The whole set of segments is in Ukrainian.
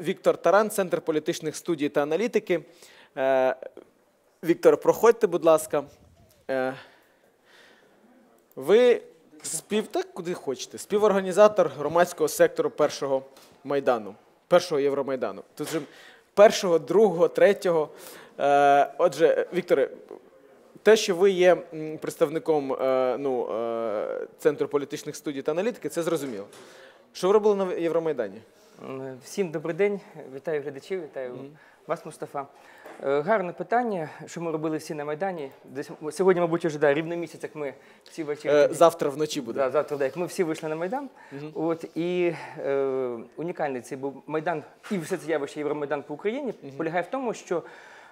Віктор Таран, Центр політичних студій та аналітики. Е, Віктор, проходьте, будь ласка. Е, ви спів, так куди хочете, співорганізатор громадського сектору першого майдану, першого Євромайдану. Тут же першого, другого, третього. Е, отже, Вікторе, те, що ви є представником ну, Центру політичних студій та аналітики, це зрозуміло. Що ви робили на Євромайдані? Всім добрий день, вітаю глядачів, вітаю вас, Мустафа. Е, Гарне питання, що ми робили всі на Майдані. Десь сьогодні, мабуть, вже да, рівно місяць, як ми всі ввечері. Е, завтра вночі буде. Да, завтра, да, як ми всі вийшли на Майдан. От, і е, унікальний цей був Майдан, і все це явище Євромайдан по Україні полягає в тому, що,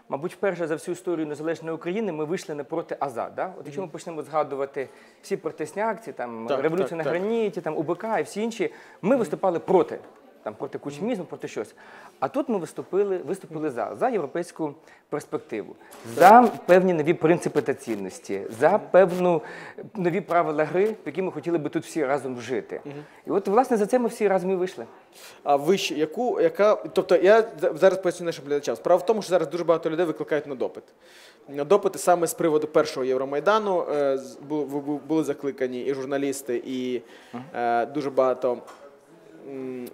мабуть, вперше за всю історію незалежної України ми вийшли не проти АЗА. Да? От якщо ми почнемо згадувати всі протестні акції, там, Так, революція так, на так. граніті, там, УБК і всі інші, ми виступали проти. Там проти кучмізму, проти щось. А тут ми виступили, виступили за, за європейську перспективу, за певні нові принципи та цінності, за певну нові правила гри, в які ми хотіли би тут всі разом жити. І от, власне, за це ми всі разом і вийшли. А ви ще яку, яка. Тобто я зараз поясню нашим глядачам. Справа в тому, що зараз дуже багато людей викликають на допит. На допити саме з приводу першого Євромайдану е, були закликані і журналісти, і е, дуже багато.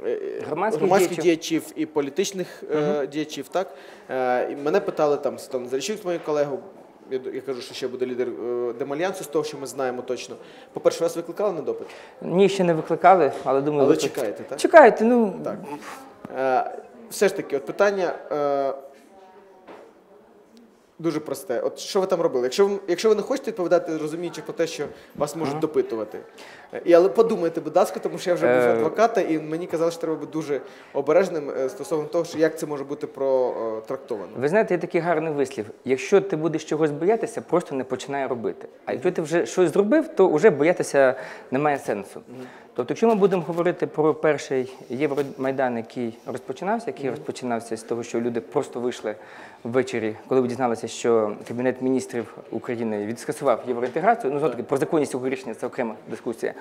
Е, Громадських діячів. діячів. і політичних е, діячів, так Е, і мене питали там Стон Зарічук, мою колегу. Я, я кажу, що ще буде лідер е, Демальянсу, з того, що ми знаємо точно. По-перше, вас викликали на допит? Ні, ще не викликали, але думаю, Але виклик- чекаєте, так? Чекаєте, ну Так. Все ж таки, от питання дуже просте. От що ви там робили? Якщо ви, якщо ви не хочете відповідати, розуміючи про те, що вас можуть допитувати. Е, І, але подумайте, будь ласка, тому що я вже був Е. адвоката, і мені казали, що треба бути дуже обережним е, стосовно того, що як це може бути протрактовано. Ви знаєте, є такий гарний вислів. Якщо ти будеш чогось боятися, просто не починай робити. А якщо ти вже щось зробив, то вже боятися немає сенсу. Тобто, якщо ми будемо говорити про перший Євромайдан, який розпочинався, який розпочинався з того, що люди просто вийшли ввечері, коли ви дізналися, що Кабінет міністрів України відскасував євроінтеграцію, ну знову таки про законність цього рішення це окрема дискусія.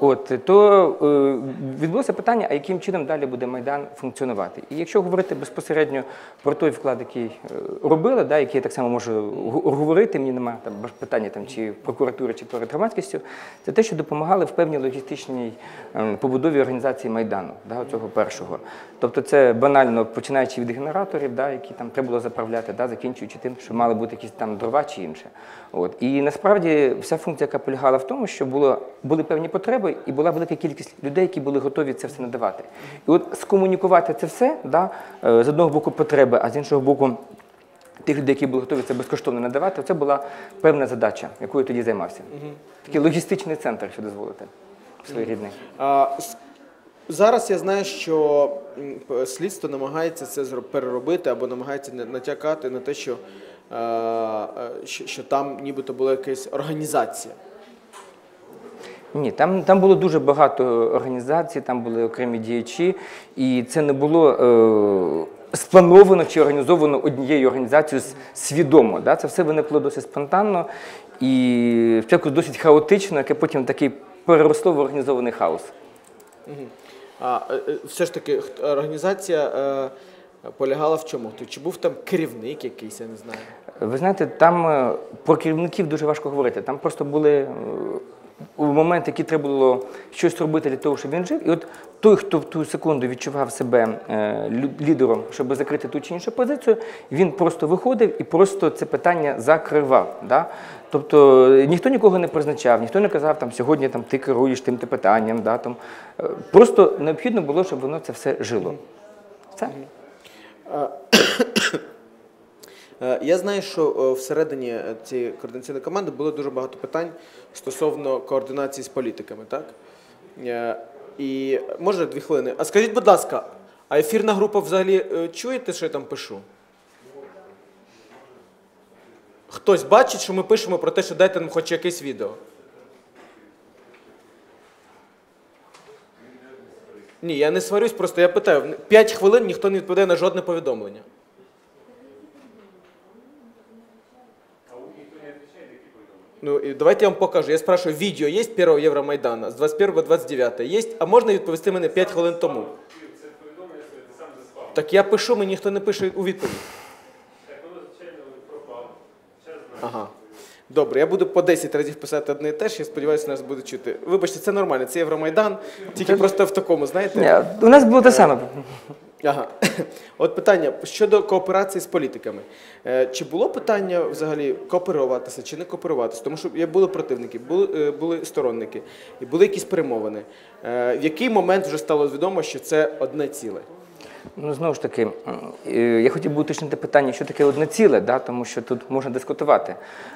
От то е, відбулося питання, а яким чином далі буде майдан функціонувати. І якщо говорити безпосередньо про той вклад, який е, робили, да, який я так само можу говорити, мені немає там питання там чи прокуратури, чи перед громадськістю, це те, що допомагали в певній логістичній е, побудові організації майдану, да, цього першого. Тобто, це банально починаючи від генераторів, да, які там треба було заправляти, да, закінчуючи тим, що мали бути якісь там дрова чи інше. От і насправді вся функція, яка полягала в тому, що було були певні потреби, і була велика кількість людей, які були готові це все надавати. І от скомунікувати це все, да, е, з одного боку потреби, а з іншого боку. Тих людей, які були готові це безкоштовно надавати, це була певна задача, якою я тоді займався. Такий логістичний центр, якщо дозволите, своєрідний. А, зараз я знаю, що слідство намагається це переробити або намагається натякати на те, що, е, е, що, що там нібито була якась організація. Ні, там, там було дуже багато організацій, там були окремі діячі, і це не було е, сплановано чи організовано однією організацією свідомо. Да? Це все виникло досить спонтанно і спочатку досить хаотично, яке потім такий переросло в організований хаос. А е, е, все ж таки, організація е, полягала в чому? Чи був там керівник якийсь, я не знаю. Ви знаєте, там е, про керівників дуже важко говорити. Там просто були у моменти, які треба було щось робити для того, щоб він жив. І от той, хто в ту секунду відчував себе е, лідером, щоб закрити ту чи іншу позицію, він просто виходив і просто це питання закривав. Да? Тобто е, ніхто нікого не призначав, ніхто не казав, там сьогодні там, ти керуєш тим ти питанням. Да? Там, е, просто необхідно було, щоб воно це все жило. Все. Е, Я знаю, що е, всередині е, цієї координаційної команди було дуже багато питань стосовно координації з політиками, так? І може дві хвилини. А скажіть, будь ласка, а ефірна група взагалі чуєте, що я там пишу? Хтось бачить, що ми пишемо про те, що дайте нам хоч якесь відео. Ні, я не сварюсь, просто я питаю. П'ять хвилин ніхто не відповідає на жодне повідомлення. Ну, давайте я вам покажу. Я спрашиваю, видео есть первого Евромайдана с 21 по 29? Есть? А можна відповісти мене 5 хвилин тому? Так я пишу, мені ніхто не пише у відповідь. Ага. Добре, я буду по 10 разів писати одне і те ж, я сподіваюся, нас буде чути. Вибачте, це нормально, це Євромайдан, тільки просто в такому, знаєте. Ні, У нас було те саме. Ага. От питання щодо кооперації з політиками. Е, Чи було питання взагалі кооперуватися чи не кооперуватися? Тому що були противники, були, е, були сторонники, і були якісь перемовини. Е, В який момент вже стало відомо, що це одне ціле? Ну, знову ж таки, е, я хотів би уточнити питання, що таке одне ціле, да, тому що тут можна дискутувати.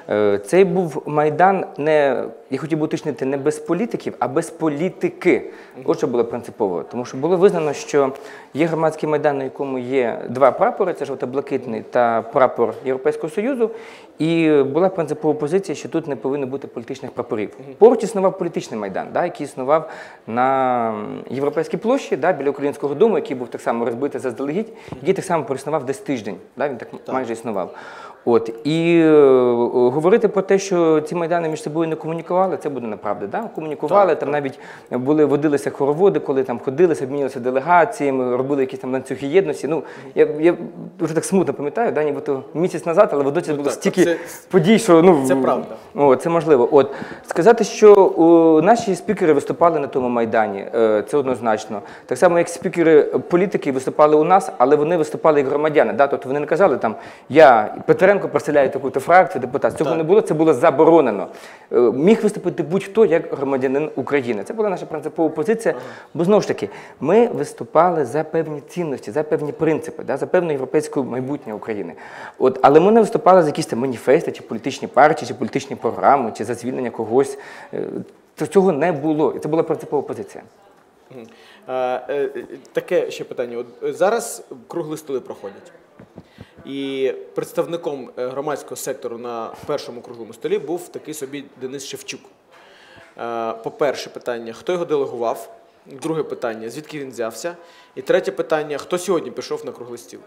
Е, Цей був майдан не, я хотів би уточнити, не без політиків, а без політики. От що було принципово. Тому що було визнано, що є громадський майдан, на якому є два прапори: це жовто-блакитний та прапор Європейського Союзу. І була принципова позиція, що тут не повинно бути політичних прапорів. Поруч існував політичний майдан, да, який існував на європейській площі, да, біля українського дому, який був так само розбитий заздалегідь, який так само проіснував десь тиждень. Да, він так, майже існував. От і е, говорити про те, що ці майдани між собою не комунікували, це буде неправда. Да? Комунікували, там навіть були водилися хороводи, коли там ходилися, обмінювалися делегаціями, робили якісь там ланцюги єдності. Ну я, я дуже так смутно пам'ятаю, да, нібито місяць назад, але водночас було так, стільки це- подій, що ну це правда. О, це можливо. От сказати, що о, наші спікери виступали на тому майдані, е, це однозначно. Так само, як спікери політики виступали у нас, але вони виступали як громадяни. Да? Тобто вони не казали там я Петренко представляю таку-то фракцію, депутат. Цього не було, це було заборонено. Е, Міг виступити будь-хто як громадянин України. Це була наша принципова позиція. Бо знову ж таки, ми виступали за певні цінності, за певні принципи, да? за певне європейське майбутнє України. От, але ми не виступали за якісь там маніфести, чи політичні партії, чи політичні програми, чи за звільнення когось. Е, Цього не було. І це була принципова позиція. Е, Таке ще питання. От зараз кругли столи проходять. І представником е, громадського сектору на першому круглому столі був такий собі Денис Шевчук. Е, По-перше, питання, хто його делегував? Друге питання, звідки він взявся? І третє питання, хто сьогодні пішов на круглий стіл?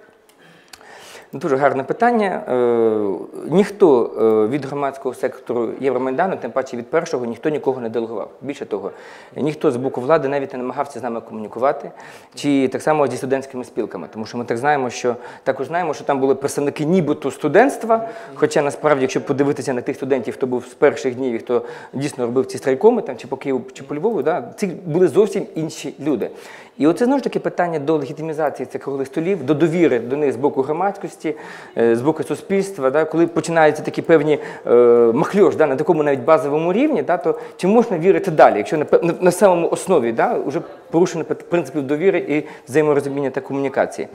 Дуже гарне питання. Е, ніхто е, від громадського сектору Євромайдану, тим паче від першого, ніхто нікого не делегував. Більше того, ніхто з боку влади навіть не намагався з нами комунікувати, чи так само зі студентськими спілками. Тому що ми так знаємо, що також знаємо, що там були представники нібито студентства. Хоча насправді, якщо подивитися на тих студентів, хто був з перших днів, і хто дійсно робив ці страйкоми, там чи по Києву, чи по Львову, да, ці були зовсім інші люди. І оце знову ж таки питання до легітимізації цих круглих столів, до довіри до них з боку громадськості, е, з боку суспільства. Да, коли починаються такі певні е, махльош да, на такому навіть базовому рівні, да, то чи можна вірити далі, якщо на, на, на самому основі да, вже порушено пи- принципів довіри і взаєморозуміння та комунікації.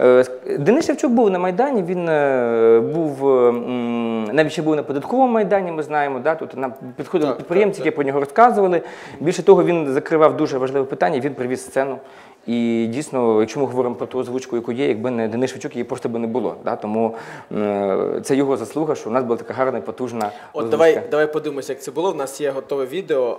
Е, Денис Шевчук був на Майдані, він е, був е, навіть ще був на податковому майдані, ми знаємо. Да, тут нам підходили підприємці, які про нього розказували. Більше того, він закривав дуже важливе питання, він привіз сцену. І дійсно, якщо ми говоримо про ту озвучку, яку є, якби не Денис Шевчук, її просто би не було. Да? Тому це його заслуга, що у нас була така гарна і потужна. От озвучка. давай, давай подивимося, як це було. У нас є готове відео,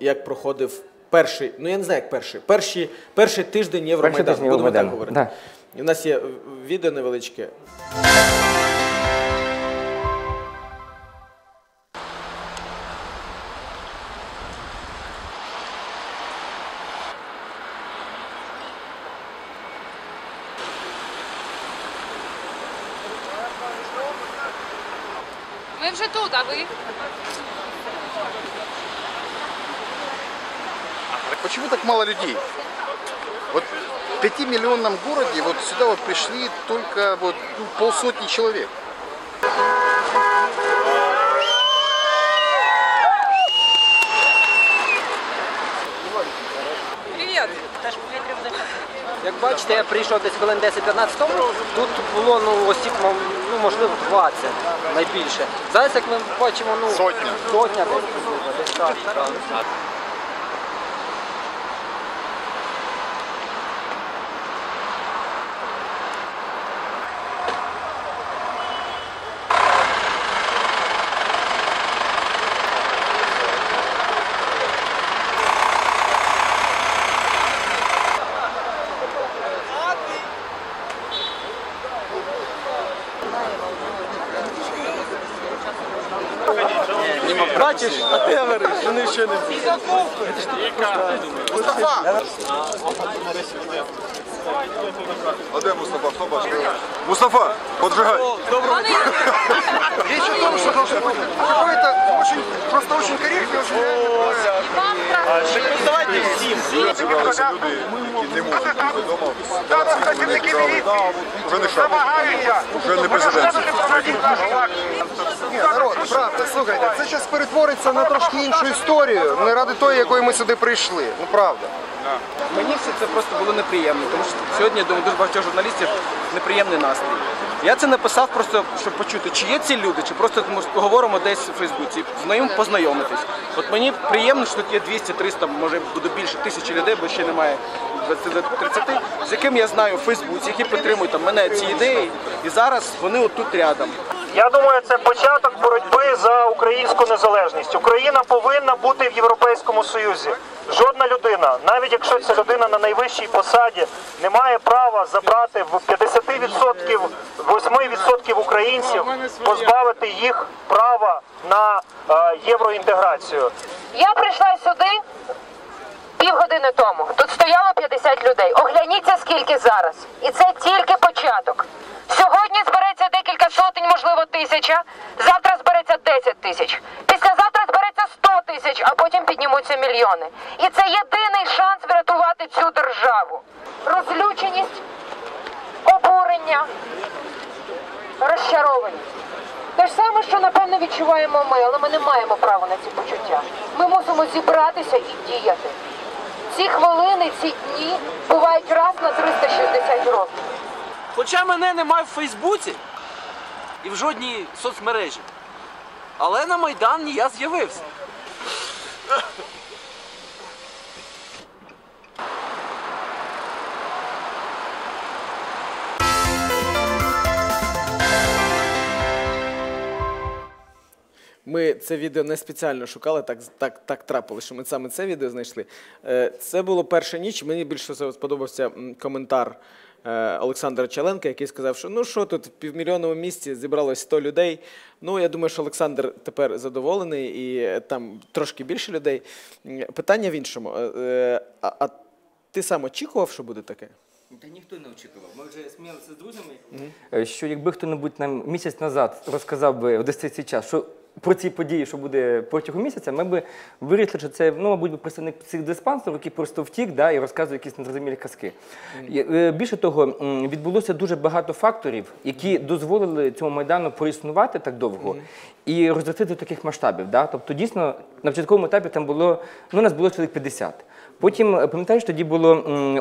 як проходив перший, ну я не знаю, як перший, перший, перший тиждень Євромайдану. тиждень Будемо так говорити. да. І у нас є відео невеличке. Ми вже тут, а ви? Почему так мало людей? Вот в пятимиллионном городе вот сюда вот пришли только вот ну, полсотни человек. Привіт. Як бачите, я прийшов десь хвилин 10-15 тому. Тут було ну, осіб, ну, можливо, 20 найбільше. Зараз, як ми бачимо, ну, Сотня. сотня десь. десь так, так. Бачиш, а ти говориш, вони ще не Мустафа! А де Мустафа? Хто бачив? Мустафа, поджигай. Речь о том, что должно быть какое-то очень, просто очень корректно, очень Давайте всім. Люди, які не можуть бути вдома. Вже не шапка. Вже не президент. Ні, народ, правда, слухайте, це зараз перетвориться на трошки іншу історію, не ради тої, якої ми сюди прийшли. Ну правда. Мені все це просто було неприємно, тому що сьогодні я думаю, дуже багатьох журналістів неприємний настрій. Я це написав просто, щоб почути, чи є ці люди, чи просто говоримо десь у Фейсбуці, з ним познайомитись. От мені приємно, що тут є 200-300, може буде більше тисячі людей, бо ще немає 20-30, з яким я знаю у Фейсбуці, які підтримують мене ці ідеї, і зараз вони отут рядом. Я думаю, це початок боротьби за українську незалежність. Україна повинна бути в Європейському Союзі. Жодна людина, навіть якщо ця людина на найвищій посаді, не має права забрати в 50%, 8% українців, позбавити їх права на е, євроінтеграцію. Я прийшла сюди півгодини тому. Тут стояло 50 людей. Огляніться, скільки зараз. І це тільки початок. Сьогодні збереться декілька сотень, можливо, тисяча. Завтра збереться 10 тисяч. Післязавтра збереться 100 тисяч, а потім піднімуться мільйони. І це єдиний шанс врятувати цю державу. Розлюченість, обурення, розчарованість. Те ж саме, що напевно відчуваємо ми, але ми не маємо права на ці почуття. Ми мусимо зібратися і діяти. Ці хвилини, ці дні бувають раз на 360 років. Хоча мене немає в Фейсбуці і в жодній соцмережі. Але на Майдані я з'явився. Ми це відео не спеціально шукали, так, так, так трапилося, що ми саме це відео знайшли. Е, Це було перша ніч. Мені більше сподобався коментар Олександра Чаленка, який сказав, що ну що тут в півмільйонному місті зібралось 100 людей. Ну, я думаю, що Олександр тепер задоволений і е, там трошки більше людей. Питання в іншому. Е, е, А, а ти сам очікував, що буде таке? Та ніхто не очікував. Ми вже сміялися з друзями, е, що якби хто-небудь нам місяць назад розказав би в десь цей час, що про ці події, що буде протягом місяця, ми би вирішили, що це ну, мабуть, представник цих диспансерів, який просто втік да, і розказує якісь незрозумілі казки. Е, Більше того, відбулося дуже багато факторів, які дозволили цьому майдану проіснувати так довго і розрости до таких масштабів. Да? Тобто, дійсно, на початковому етапі там було ну, нас було чоловік 50. Потім, е, пам'ятаєш, тоді була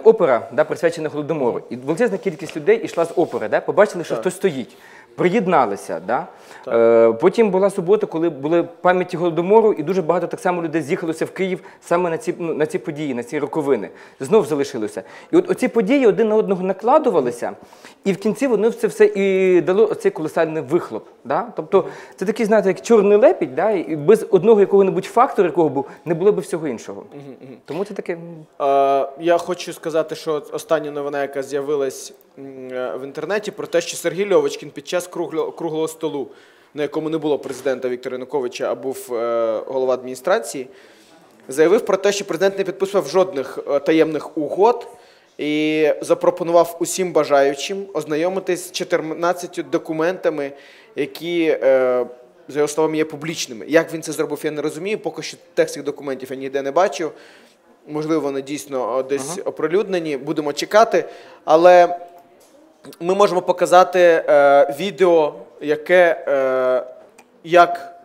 опера, да, присвячена Голодомору. І величезна кількість людей йшла з опери, да, побачили, що хтось стоїть. Приєдналися. Да? Е, потім була субота, коли були пам'яті Голодомору, і дуже багато так само людей з'їхалося в Київ саме на ці, ну, на ці події, на ці роковини. Знов залишилося. І от оці події один на одного накладувалися, і в кінці вони це все і дало цей колосальний вихлоп. Да? Тобто це такий, знаєте, як чорний лепідь, да? і без одного якого-небудь фактору, якого був, не було б всього іншого. Тому це таке. Е, Я хочу сказати, що остання новина, яка з'явилась е, в інтернеті, про те, що Сергій Льовочкін під час кругло- круглого столу, на якому не було президента Віктора Януковича, а був е, голова адміністрації, заявив про те, що президент не підписував жодних е, таємних угод і запропонував усім бажаючим ознайомитись з 14 документами, які. е, За його словами, є публічними. Як він це зробив, я не розумію. Поки що текст цих документів я ніде не бачив. Можливо, вони дійсно десь оприлюднені, будемо чекати. Але ми можемо показати е, відео, яке е, як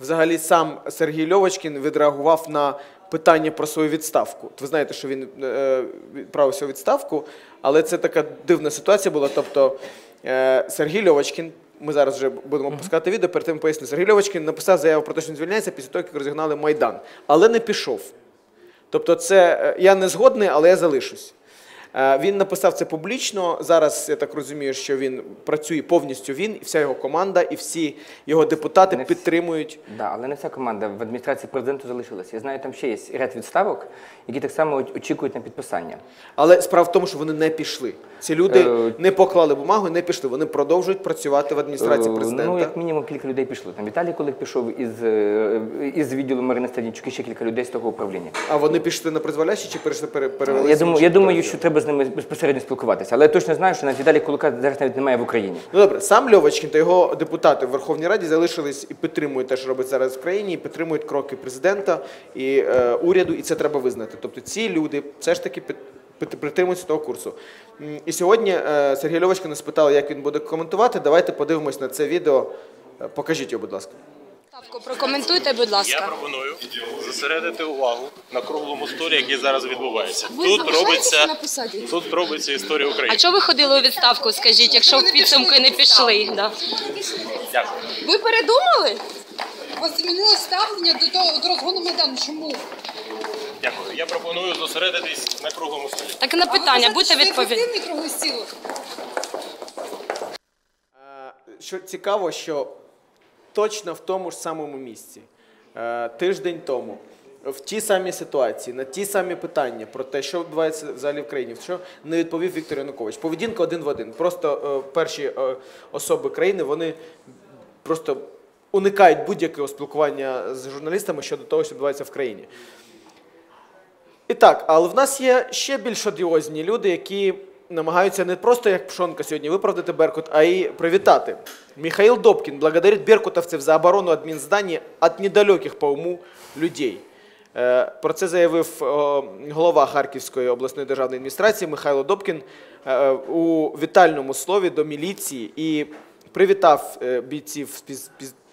взагалі сам Сергій Льовочкін відреагував на питання про свою відставку. От Ви знаєте, що він е, відправився у відставку, але це така дивна ситуація була. Тобто е, Сергій Льовочкін. Ми зараз вже будемо пускати відео, перед тим поясню. Сергій Льовочкін написав заяву про те, що він звільняється після того, як розігнали Майдан, але не пішов. Тобто, це е, я не згодний, але я залишусь. Е, Він написав це публічно. Зараз я так розумію, що він працює повністю він, і вся його команда, і всі його депутати Не всі. підтримують. Да, але не вся команда в адміністрації президенту залишилася. Я знаю, там ще є ряд відставок, які так само очікують на підписання. Але справа в тому, що вони не пішли. Ці люди Е, не поклали бумагу, і не пішли. Вони продовжують працювати в адміністрації Е, президента. Ну, як мінімум, кілька людей пішло. Там Віталій Колик пішов із, е, із відділу Марини Стаднічук і ще кілька людей з того управління. А вони пішли на призволяще чи перейшли пере- перевелися? Я думаю, я думаю, що треба з ними безпосередньо спілкуватися. Але я точно знаю, що навіть Віталія Кулика зараз навіть немає в Україні. Ну добре, сам Льовочкін та його депутати в Верховній Раді залишились і підтримують те, що робить зараз в країні, і підтримують кроки президента і е, уряду, і це треба визнати. Тобто ці люди все ж таки під, притримуються того курсу. І сьогодні е, Сергій Льовочкина спитали, як він буде коментувати. Давайте подивимось на це відео. Е, Покажіть його, будь ласка. Прокоментуйте, будь ласка. Я пропоную зосередити увагу на круглому столі, який зараз відбувається. Тут робиться, тут робиться історія А України. чого ви ходили у відставку, скажіть, якщо в підсумки не пішли? Да. Дякую. Ви передумали? У вас змінилось ставлення до, того, до розгону Майдану. Чому? Дякую. Я пропоную зосередитись на круглому столі. Так на питання, будьте відповідні. круглий стіл? Е, Що цікаво, що точно в тому ж самому місці, е, тиждень тому, в тій самій ситуації, на ті самі питання про те, що відбувається взагалі в країні, що не відповів Віктор Янукович. Поведінка один в один. Просто е, перші е, особи країни вони просто уникають будь-якого спілкування з журналістами щодо того, що відбувається в країні. І так, але в нас є ще більш одіозні люди, які намагаються не просто як Пшонка сьогодні виправдати Беркут, а й привітати. Михаил Добкін благодарить беркутовців за оборону адмінздані від недалеких по уму людей. Е, Про це заявив голова Харківської обласної державної адміністрації Михайло Добкін е, у вітальному слові до міліції і привітав е, бійців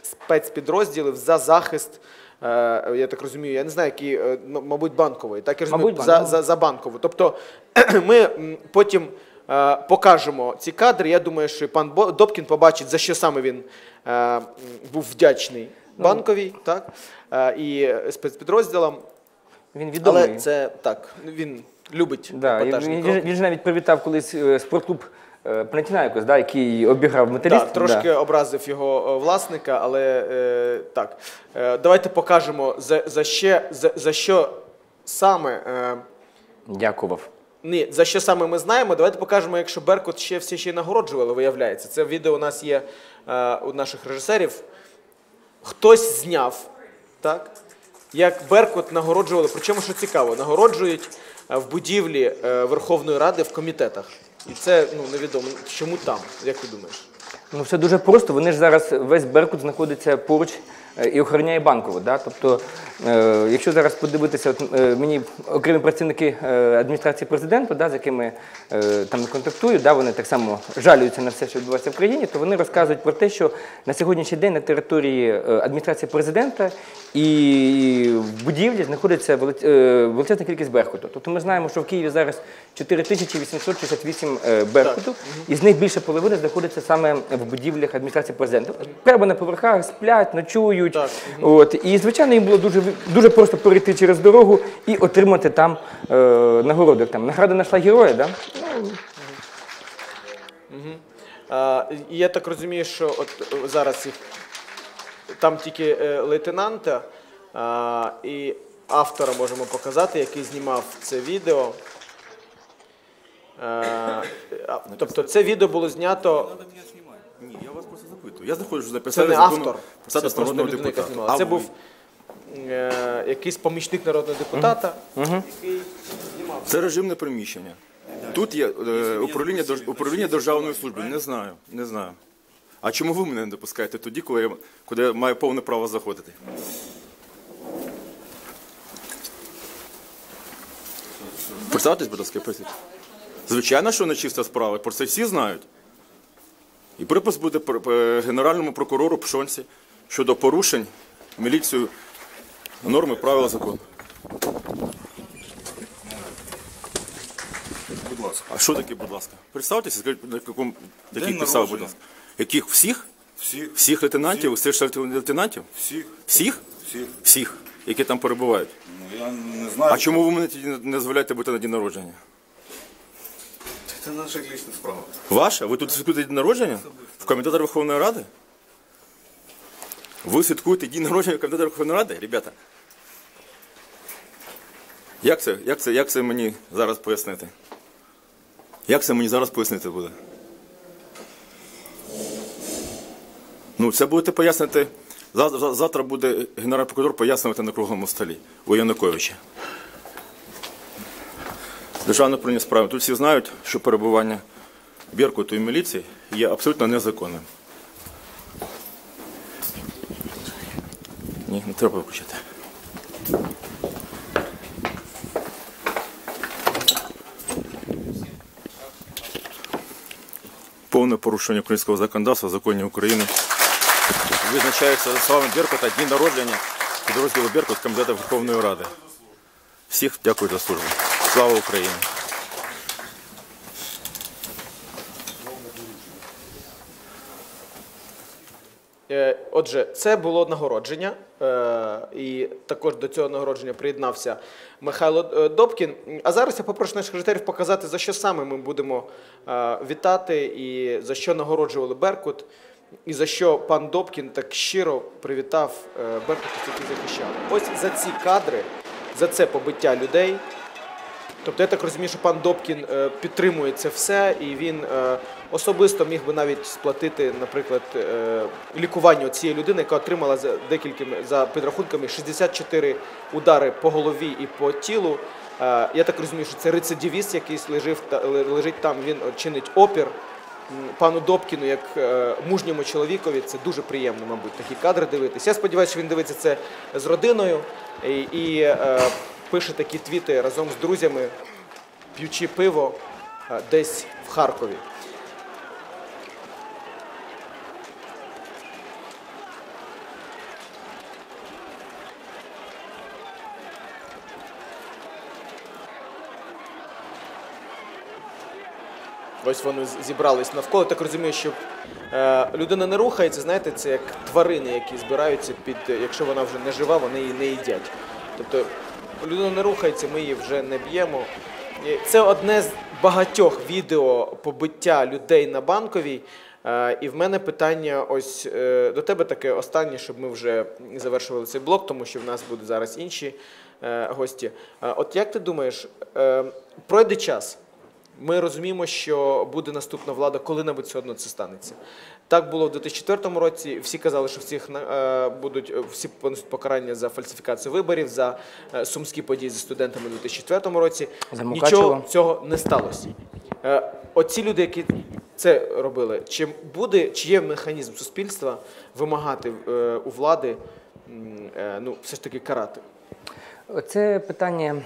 спецпідрозділів за захист. Е, Я так розумію, я не знаю, які, е, мабуть, банкової. Так я розумію, Мабуть, за, за, за банкову. Тобто ми потім е, покажемо ці кадри. Я думаю, що пан Добкін побачить, за що саме він був вдячний Ну. банковій, так, і спецпідрозділам. Він відомий. Але це так, він любить Да, він, він, він ж навіть привітав колись спортклуб е, Панатінаїкос, да, який обіграв металіст. Так, трошки образив його е, власника, але е, так. Е, давайте покажемо, за, за, ще, за, за що саме. Е, Дякував. Ні, за що саме ми знаємо, давайте покажемо, якщо Беркут ще всі ще й нагороджували, виявляється. Це відео у нас є е, у наших режисерів. Хтось зняв, так? Як Беркут нагороджували, причому що цікаво, нагороджують е, в будівлі Верховної Ради в комітетах. І це ну, невідомо. Чому там, як ти думаєш? Ну, все дуже просто. Вони ж зараз весь Беркут знаходиться поруч і охороняє банкову. Да? Тобто, е, якщо зараз подивитися, от, е, мені окремі працівники е, адміністрації президента, да, з якими там контактую, да, вони так само жалюються на все, що відбувається в країні, то вони розказують про те, що на сьогоднішній день на території адміністрації президента і в будівлі знаходиться величезна кількість беркуту. Тобто ми знаємо, що в Києві зараз 4868 е, беркуту, і з них більше половини знаходиться саме в будівлях адміністрації президента. Прямо на поверхах сплять, ночують. Так. От. І, звичайно, їм було дуже, дуже просто перейти через дорогу і отримати там е, нагороду. Там, награда знайшла героя, да? А, я так розумію, що от е, зараз їх там тільки е, лейтенанта а, і автора можемо показати, який знімав це відео. Е, а, тобто це відео було знято. Ні, я запитую. Я знаходжусь за Це не автор, це народного депутата. знімала. Це був е, якийсь помічник народного депутата, який знімав. Це режимне приміщення. Тут є е, управління, управління державної служби. Не знаю, не знаю. А чому ви мене не допускаєте тоді, коли я, куди я маю повне право заходити? Представтесь, будь ласка, присід. Звичайно, що не чиста справа, про це всі знають. І припис буде е, генеральному прокурору Пшонці щодо порушень міліцію норми правил закону. Будь ласка. А що таке, будь ласка? Представтеся, скажіть, на якому яких підстав, будь ласка. Яких всіх? Всі, Всіх лейтенантів, всіх лейтенантів? всі, Всіх? всі. Всіх, які там перебувають. Ну, я не знаю. А чому ви мене тоді не дозволяєте бути на день народження? Це наша лічна справа. Ваша? Ви тут святкуєте день народження? В комітеті Верховної Ради? Ви святкуєте день народження в Верховної Ради, ребята? Як це, як це, як це мені зараз пояснити? Як це мені зараз пояснити буде? Ну, це будете пояснити. за- за- Завтра буде генеральний прокурор пояснювати на круглому столі у Януковича. Державне управління справи. Тут всі знають, що перебування Беркуту і міліції є абсолютно незаконним. Ні, не треба виключати. Повне порушення українського законодавства, законів України. Визначається за словами Беркута дні народження підрозділу Беркут Комітету Верховної Ради. Всіх дякую за службу. Слава Україні! Е, Отже, це було нагородження, е, і також до цього нагородження приєднався Михайло е, Добкін. А зараз я попрошу наших жителів показати, за що саме ми будемо вітати і за що нагороджували Беркут, і за що пан Добкін так щиро привітав Беркутів, які захищали. Ось за ці кадри, за це побиття людей. Тобто я так розумію, що пан Добкін е, підтримує це все, і він е, особисто міг би навіть сплатити, наприклад, е, лікування цієї людини, яка отримала за декількими за підрахунками 64 удари по голові і по тілу. Я так розумію, що це рецидивіст, який лежить там. Він чинить опір. Пану Добкіну, як мужньому чоловікові, це дуже приємно, мабуть, такі кадри дивитися. Я сподіваюся, що він дивиться це з родиною і, пише такі твіти разом з друзями, п'ючи пиво е, десь в Харкові. Ось вони зібрались навколо. Так розумію, що е, людина не рухається, знаєте, це як тварини, які збираються під. Якщо вона вже не жива, вони її не їдять. Тобто людина не рухається, ми її вже не б'ємо. Це одне з багатьох відео побиття людей на банковій. Е, І в мене питання ось е, до тебе таке останнє, щоб ми вже завершували цей блок, тому що в нас будуть зараз інші е, гості. От як ти думаєш, пройде час? Ми розуміємо, що буде наступна влада, коли-небудь все одно це станеться. Так було в 2004 році. Всі казали, що всіх е, будуть е, всі понесуть покарання за фальсифікацію виборів, за е, сумські події зі студентами у 2004 році. Нічого цього не сталося. Оці люди, які це робили, чи буде, чи є механізм суспільства вимагати у влади ну, все ж таки карати? Це питання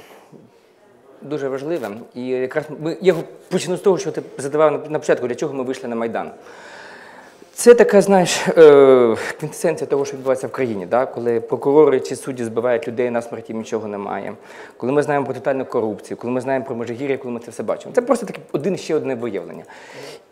дуже важливе. І якраз ми, я почну з того, що ти задавав на початку, для чого ми вийшли на Майдан. Це така, знаєш, е, квінтесенція того, що відбувається в країні, да? коли прокурори чи судді збивають людей на смерті, нічого немає. Коли ми знаємо про тотальну корупцію, коли ми знаємо про Межигір'я, коли ми це все бачимо. Це просто таке один ще одне виявлення.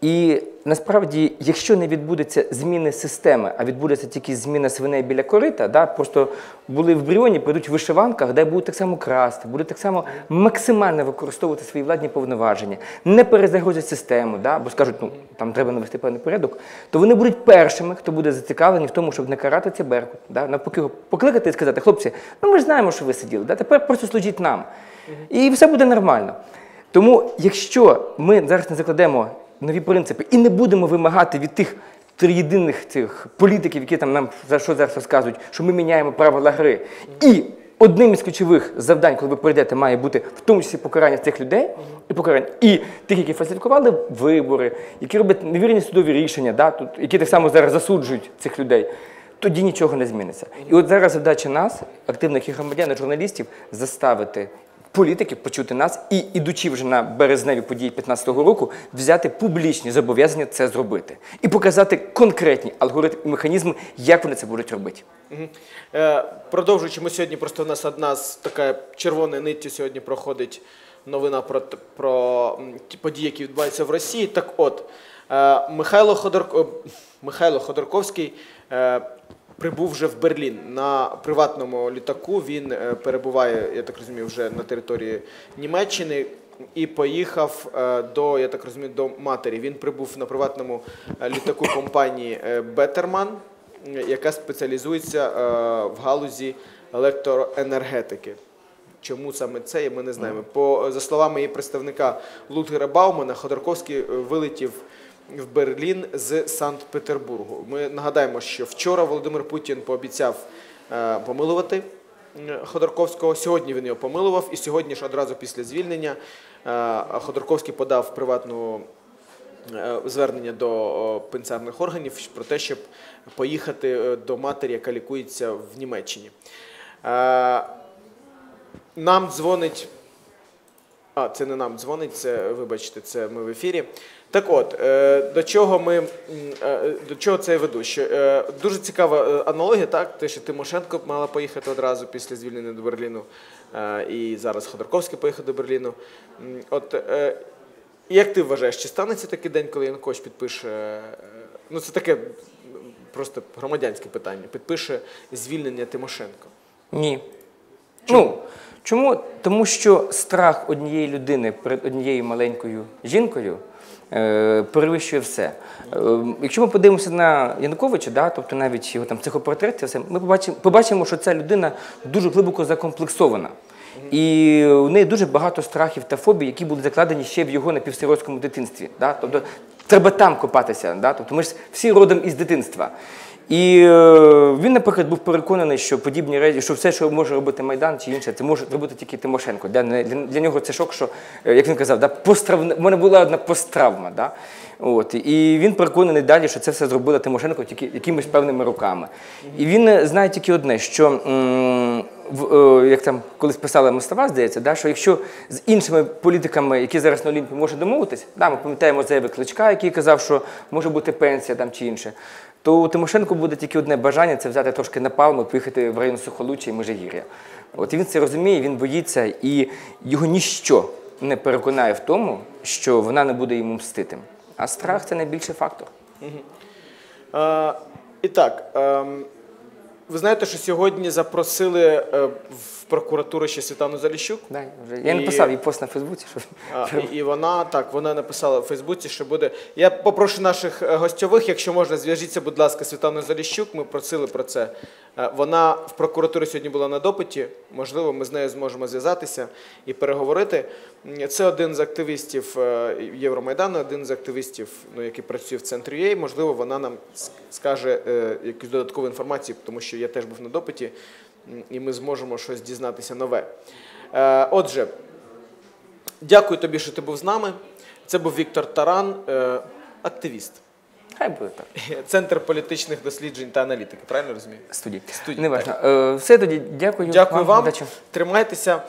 І насправді, якщо не відбудеться зміни системи, а відбудеться тільки зміна свиней біля корита, да? просто були в Бріоні, прийдуть в вишиванках, де будуть так само красти, будуть так само максимально використовувати свої владні повноваження, не перезагрузять систему, да? бо скажуть, ну там треба навести певний порядок, то вони будуть першими, хто буде зацікавлений в тому, щоб не карати це беркут. Да? Навпаки, його покликати і сказати, хлопці, ну ми ж знаємо, що ви сиділи, да? тепер просто служіть нам. І все буде нормально. Тому, якщо ми зараз не закладемо нові принципи і не будемо вимагати від тих триєдиних цих політиків, які там нам за що зараз розказують, що ми міняємо правила гри, і одним із ключових завдань, коли ви прийдете, має бути в тому числі покарання цих людей і покарання і тих, які фальсифікували вибори, які роблять невірні судові рішення, да, тут, які так само зараз засуджують цих людей. Тоді нічого не зміниться. І от зараз задача нас, активних і громадян, і журналістів, заставити політиків почути нас і, ідучи вже на березневі події 2015 року, взяти публічні зобов'язання це зробити і показати конкретні алгоритми і механізми, як вони це будуть робити. Е, Продовжуючи, ми сьогодні просто в нас одна з така червоною ниттю сьогодні проходить новина про, про ті події, які відбуваються в Росії. Так от, е, Михайло, Ходорко... Михайло Ходорковський е, прибув вже в Берлін на приватному літаку. Він е, перебуває, я так розумію, вже на території Німеччини. І поїхав е, до, я так розумію, до матері. Він прибув на приватному е, літаку компанії Бетерман яка спеціалізується в галузі електроенергетики. Чому саме це, ми не знаємо. По, за словами її представника Лутгера Баумана, Ходорковський вилетів в Берлін з Санкт-Петербургу. Ми нагадаємо, що вчора Володимир Путін пообіцяв е, помилувати Ходорковського. Сьогодні він його помилував, і сьогодні ж одразу після звільнення е, Ходорковський подав приватну е, звернення до о, пенсіонерних органів про те, щоб поїхати е, до матері, яка лікується в Німеччині. Е, Нам дзвонить. А, це не нам дзвонить, це, вибачте, це ми в ефірі. Так от, е, до чого ми е, до чого це я веду? Що, е, дуже цікава аналогія, так? Те, що Тимошенко мала поїхати одразу після звільнення до Берліну, і зараз Ходорковський поїхав до Берліну. От як ти вважаєш, чи станеться такий день, коли Янукович підпише? Ну, це таке просто громадянське питання. Підпише звільнення Тимошенко. Ні. Ну, чому? Тому що страх однієї людини перед однією маленькою жінкою е, перевищує все. Е, якщо ми подивимося на Януковича, да, тобто навіть його там психопортрет, все, ми побачимо, побачимо, що ця людина дуже глибоко закомплексована. І у неї дуже багато страхів та фобій, які були закладені ще в його напівсиротському дитинстві. Да? Тобто треба там копатися. Да? Тобто ми ж всі родом із дитинства. І е, він, наприклад, був переконаний, що подібні речі, що все, що може робити Майдан чи інше, це може робити тільки Тимошенко. Для, для, для нього це шок, що, е, як він казав, да, посттравна- в мене була одна посттравма. Да? От, і він переконаний далі, що це все зробила Тимошенко тільки якимись певними руками. І він знає тільки одне, що м, як там колись писала Мостова, здається, да, що якщо з іншими політиками, які зараз на Олімпі можуть домовитись, да, ми пам'ятаємо заяви Кличка, який казав, що може бути пенсія там чи інше, то у Тимошенко буде тільки одне бажання це взяти трошки на палму, поїхати в район Сухолуччя і Межигір'я. От він це розуміє, він боїться, і його ніщо не переконає в тому, що вона не буде йому мстити. А страх це найбільший фактор. Е, І так, ем, ви знаєте, що сьогодні запросили е, в прокуратуру ще Світлану Заліщук. Да, вже- я І- написав їй пост на Фейсбуці, що А, і, і вона так, вона написала в Фейсбуці, що буде. Я попрошу наших е, гостьових, якщо можна, зв'яжіться, будь ласка, Світлану Заліщук. Ми просили про це. Е, Вона в прокуратурі сьогодні була на допиті. Можливо, ми з нею зможемо зв'язатися і переговорити. Це один з активістів е, Євромайдану, один з активістів, ну, який працює в центрі ЮЕ. Можливо, вона нам скаже е, якусь додаткову інформацію, тому що я теж був на допиті, і ми зможемо щось дізнатися нове. Отже, Дякую тобі, що ти був з нами. Це був Віктор Таран, активіст. Хай буде так. Центр політичних досліджень та аналітики. Правильно розумію? Студії. Студії, Неважно. Е, Все тоді, дякую. Дякую вам. вам. Тримайтеся.